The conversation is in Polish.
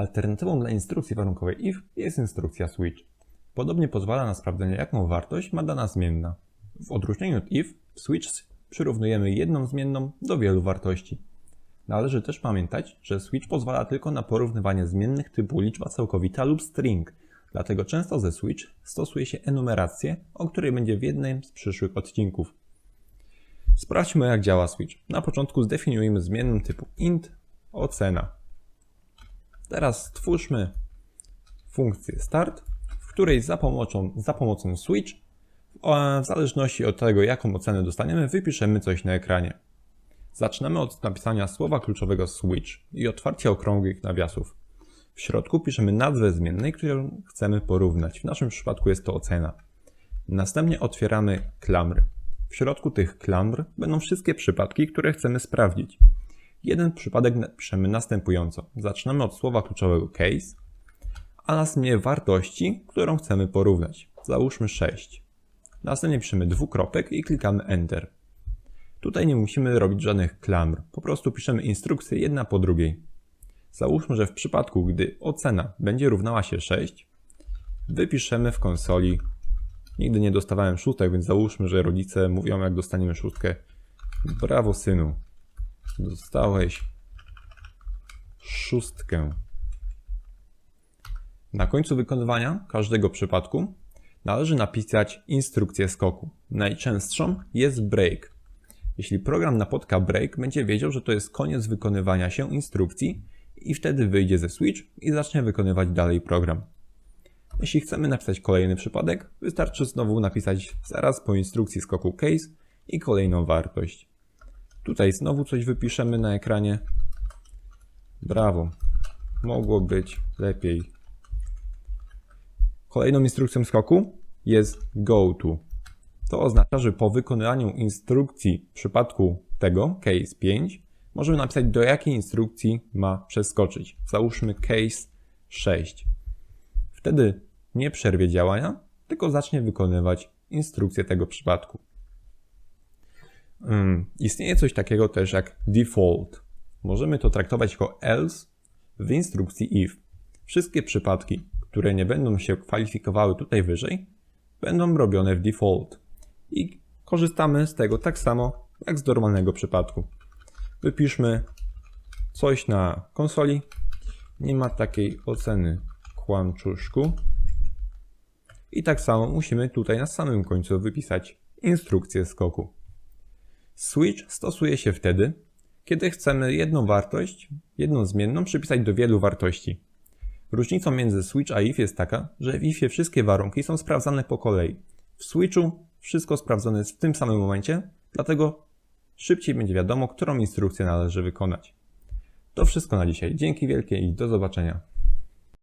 Alternatywą dla instrukcji warunkowej if jest instrukcja switch. Podobnie pozwala na sprawdzenie, jaką wartość ma dana zmienna. W odróżnieniu od if, w switch przyrównujemy jedną zmienną do wielu wartości. Należy też pamiętać, że switch pozwala tylko na porównywanie zmiennych typu liczba całkowita lub string, dlatego często ze switch stosuje się enumerację, o której będzie w jednym z przyszłych odcinków. Sprawdźmy jak działa switch. Na początku zdefiniujemy zmienną typu int ocena. Teraz stwórzmy funkcję start, w której za pomocą, za pomocą switch, w zależności od tego jaką ocenę dostaniemy, wypiszemy coś na ekranie. Zaczynamy od napisania słowa kluczowego switch i otwarcia okrągłych nawiasów. W środku piszemy nazwę zmiennej, którą chcemy porównać. W naszym przypadku jest to ocena. Następnie otwieramy klamry. W środku tych klamr będą wszystkie przypadki, które chcemy sprawdzić. Jeden przypadek napiszemy następująco. Zaczynamy od słowa kluczowego case, a następnie wartości, którą chcemy porównać. Załóżmy 6. Następnie piszemy dwukropek i klikamy Enter. Tutaj nie musimy robić żadnych klamr, po prostu piszemy instrukcje jedna po drugiej. Załóżmy, że w przypadku, gdy ocena będzie równała się 6, wypiszemy w konsoli. Nigdy nie dostawałem szóstek, więc załóżmy, że rodzice mówią, jak dostaniemy szóstkę. Brawo, synu. Dostałeś szóstkę. Na końcu wykonywania każdego przypadku należy napisać instrukcję skoku. Najczęstszą jest break. Jeśli program napotka break, będzie wiedział, że to jest koniec wykonywania się instrukcji i wtedy wyjdzie ze switch i zacznie wykonywać dalej program. Jeśli chcemy napisać kolejny przypadek, wystarczy znowu napisać zaraz po instrukcji skoku case i kolejną wartość. Tutaj znowu coś wypiszemy na ekranie. Brawo. Mogło być lepiej. Kolejną instrukcją skoku jest go to. To oznacza, że po wykonaniu instrukcji w przypadku tego, case 5, możemy napisać do jakiej instrukcji ma przeskoczyć. Załóżmy case 6. Wtedy nie przerwie działania, tylko zacznie wykonywać instrukcję tego przypadku. Istnieje coś takiego też jak default. Możemy to traktować jako else w instrukcji if. Wszystkie przypadki, które nie będą się kwalifikowały tutaj wyżej, będą robione w default. I korzystamy z tego tak samo jak z normalnego przypadku. Wypiszmy coś na konsoli. Nie ma takiej oceny kłamczuszku. I tak samo musimy tutaj na samym końcu wypisać instrukcję skoku. Switch stosuje się wtedy, kiedy chcemy jedną wartość, jedną zmienną przypisać do wielu wartości. Różnicą między switch a if jest taka, że w ifie wszystkie warunki są sprawdzane po kolei. W switchu wszystko sprawdzone jest w tym samym momencie, dlatego szybciej będzie wiadomo, którą instrukcję należy wykonać. To wszystko na dzisiaj. Dzięki wielkie i do zobaczenia.